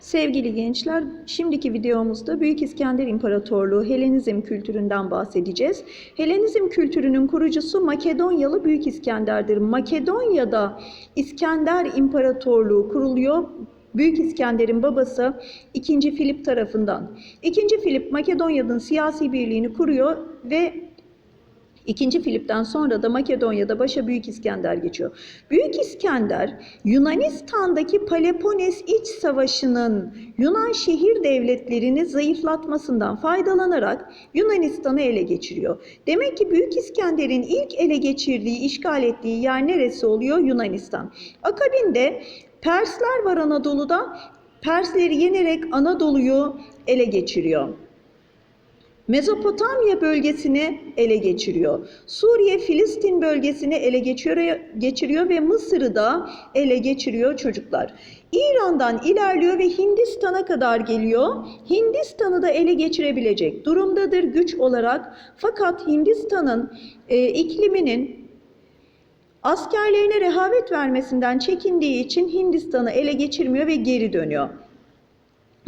Sevgili gençler, şimdiki videomuzda Büyük İskender İmparatorluğu Helenizm kültüründen bahsedeceğiz. Helenizm kültürünün kurucusu Makedonyalı Büyük İskender'dir. Makedonya'da İskender İmparatorluğu kuruluyor. Büyük İskender'in babası 2. Filip tarafından. 2. Filip Makedonya'nın siyasi birliğini kuruyor ve İkinci Filip'ten sonra da Makedonya'da başa Büyük İskender geçiyor. Büyük İskender Yunanistan'daki Peloponnes İç Savaşı'nın Yunan şehir devletlerini zayıflatmasından faydalanarak Yunanistan'ı ele geçiriyor. Demek ki Büyük İskender'in ilk ele geçirdiği, işgal ettiği yer neresi oluyor? Yunanistan. Akabinde Persler var Anadolu'da. Persleri yenerek Anadolu'yu ele geçiriyor. Mezopotamya bölgesini ele geçiriyor. Suriye, Filistin bölgesini ele geçiriyor, geçiriyor ve Mısır'ı da ele geçiriyor çocuklar. İran'dan ilerliyor ve Hindistan'a kadar geliyor. Hindistan'ı da ele geçirebilecek durumdadır güç olarak. Fakat Hindistan'ın e, ikliminin askerlerine rehavet vermesinden çekindiği için Hindistan'ı ele geçirmiyor ve geri dönüyor.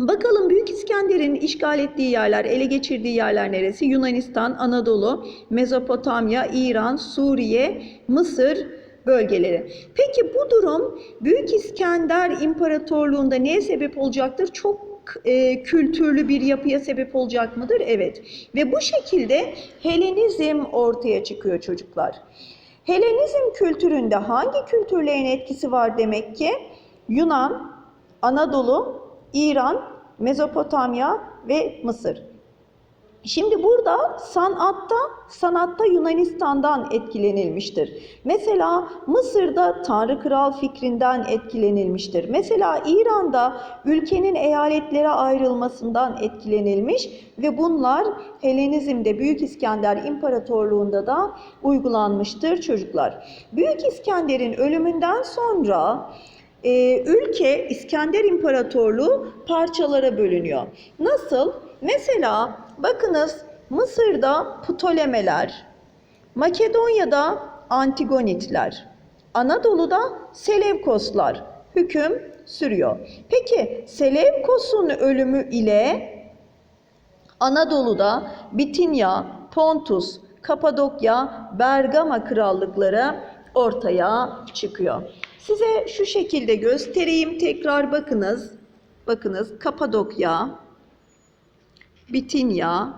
Bakalım Büyük İskender'in işgal ettiği yerler, ele geçirdiği yerler neresi? Yunanistan, Anadolu, Mezopotamya, İran, Suriye, Mısır bölgeleri. Peki bu durum Büyük İskender İmparatorluğu'nda neye sebep olacaktır? Çok e, kültürlü bir yapıya sebep olacak mıdır? Evet. Ve bu şekilde Helenizm ortaya çıkıyor çocuklar. Helenizm kültüründe hangi kültürlerin etkisi var demek ki? Yunan, Anadolu, İran, Mezopotamya ve Mısır. Şimdi burada sanatta, sanatta Yunanistan'dan etkilenilmiştir. Mesela Mısır'da Tanrı Kral fikrinden etkilenilmiştir. Mesela İran'da ülkenin eyaletlere ayrılmasından etkilenilmiş ve bunlar Helenizm'de Büyük İskender İmparatorluğu'nda da uygulanmıştır çocuklar. Büyük İskender'in ölümünden sonra e, ülke İskender İmparatorluğu parçalara bölünüyor. Nasıl? Mesela bakınız Mısır'da Ptolemeler, Makedonya'da Antigonitler, Anadolu'da Selevkoslar hüküm sürüyor. Peki Selevkos'un ölümü ile Anadolu'da Bitinya, Pontus, Kapadokya, Bergama krallıkları ortaya çıkıyor. Size şu şekilde göstereyim. Tekrar bakınız. Bakınız Kapadokya, Bitinya,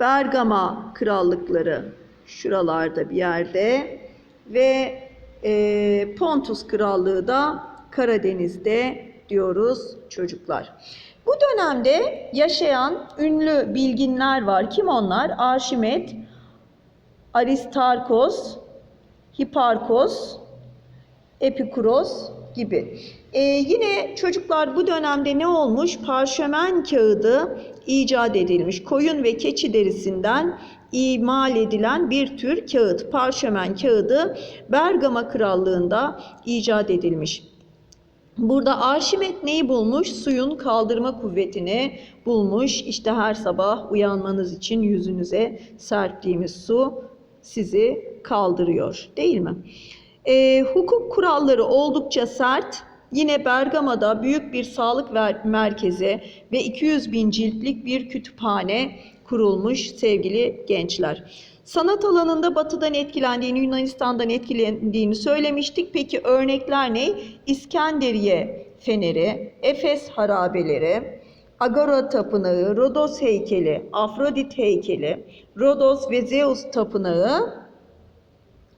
Bergama krallıkları şuralarda bir yerde ve e, Pontus krallığı da Karadeniz'de diyoruz çocuklar. Bu dönemde yaşayan ünlü bilginler var. Kim onlar? Arşimet, Aristarkos, Hiparkos, Epikuros gibi. Ee, yine çocuklar bu dönemde ne olmuş? Parşömen kağıdı icat edilmiş. Koyun ve keçi derisinden imal edilen bir tür kağıt. Parşömen kağıdı Bergama Krallığı'nda icat edilmiş. Burada Arşimet neyi bulmuş? Suyun kaldırma kuvvetini bulmuş. İşte her sabah uyanmanız için yüzünüze serptiğimiz su sizi kaldırıyor değil mi? E, hukuk kuralları oldukça sert. Yine Bergama'da büyük bir sağlık merkezi ve 200 bin ciltlik bir kütüphane kurulmuş sevgili gençler. Sanat alanında batıdan etkilendiğini, Yunanistan'dan etkilendiğini söylemiştik. Peki örnekler ne? İskenderiye feneri, Efes harabeleri, Agora tapınağı, Rodos heykeli, Afrodit heykeli, Rodos ve Zeus tapınağı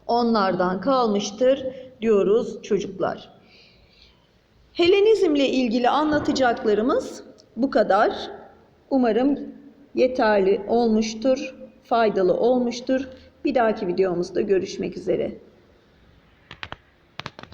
onlardan kalmıştır diyoruz çocuklar. Helenizmle ilgili anlatacaklarımız bu kadar. Umarım yeterli olmuştur, faydalı olmuştur. Bir dahaki videomuzda görüşmek üzere.